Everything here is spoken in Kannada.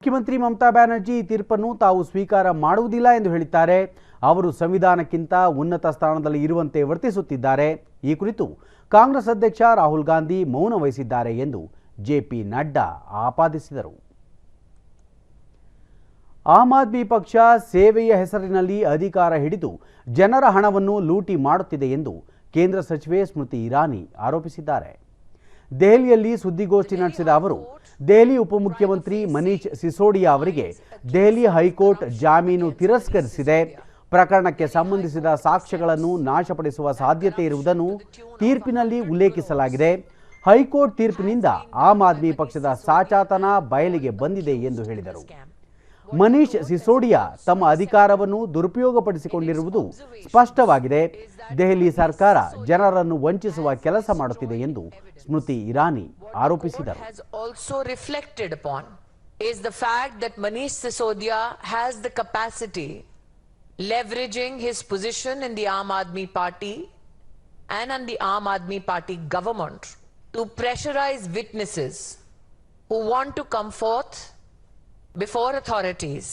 ಮುಖ್ಯಮಂತ್ರಿ ಮಮತಾ ಬ್ಯಾನರ್ಜಿ ಈ ತೀರ್ಪನ್ನು ತಾವು ಸ್ವೀಕಾರ ಮಾಡುವುದಿಲ್ಲ ಎಂದು ಹೇಳಿದ್ದಾರೆ. ಅವರು ಸಂವಿಧಾನಕ್ಕಿಂತ ಉನ್ನತ ಸ್ಥಾನದಲ್ಲಿ ಇರುವಂತೆ ವರ್ತಿಸುತ್ತಿದ್ದಾರೆ. ಈ ಕುರಿತು ಕಾಂಗ್ರೆಸ್ ಅಧ್ಯಕ್ಷ ರಾಹುಲ್ ಗಾಂಧಿ ಮೌನ ವಹಿಸಿದ್ದಾರೆ ಎಂದು ಜೆಪಿ ನಡ್ಡಾ ಆಪಾದಿಸಿದರು. ಆಮ್ ಆದ್ಮಿ ಪಕ್ಷ ಸೇವೆಯ ಹೆಸರಿನಲ್ಲಿ ಅಧಿಕಾರ ಹಿಡಿದು ಜನರ ಹಣವನ್ನು ಲೂಟಿ ಮಾಡುತ್ತಿದೆ ಎಂದು ಕೇಂದ್ರ ಸಚಿವೆ ಸ್ಮೃತಿ ಇರಾನಿ ಆರೋಪಿಸಿದ್ದಾರೆ. ದೆಹಲಿಯಲ್ಲಿ ಸುದ್ದಿಗೋಷ್ಠಿ ನಡೆಸಿದ ಅವರು ದೆಹಲಿ ಉಪಮುಖ್ಯಮಂತ್ರಿ ಮನೀಶ್ ಸಿಸೋಡಿಯಾ ಅವರಿಗೆ ದೆಹಲಿ ಹೈಕೋರ್ಟ್ ಜಾಮೀನು ತಿರಸ್ಕರಿಸಿದೆ. ಪ್ರಕರಣಕ್ಕೆ ಸಂಬಂಧಿಸಿದ ಸಾಕ್ಷ್ಯಗಳನ್ನು ನಾಶಪಡಿಸುವ ಸಾಧ್ಯತೆ ಇರುವುದನ್ನು ತೀರ್ಪಿನಲ್ಲಿ ಉಲ್ಲೇಖಿಸಲಾಗಿದೆ. ಹೈಕೋರ್ಟ್ ತೀರ್ಪಿನಿಂದ ಆಮ್ ಆದ್ಮಿ ಪಕ್ಷದ ಸಾಚಾತನ ಬಯಲಿಗೆ ಬಂದಿದೆ ಎಂದು ಹೇಳಿದರು. ಮನೀಶ್ ಸಿಸೋಡಿಯಾ ತಮ್ಮ ಅಧಿಕಾರವನ್ನು ದುರುಪಯೋಗಪಡಿಸಿಕೊಂಡಿರುವುದು ಸ್ಪಷ್ಟವಾಗಿದೆ. ದೆಹಲಿ ಸರ್ಕಾರ ಜನರನ್ನು ವಂಚಿಸುವ ಕೆಲಸ ಮಾಡುತ್ತಿದೆ ಎಂದು ಸ್ಮೃತಿ ಇರಾನಿ ಆರೋಪಿಸಿದರು is the fact that Manish Sisodia has the capacity, leveraging his position in the Aam Aadmi Party and on the Aam Aadmi Party government to pressurize witnesses who want to come forth before authorities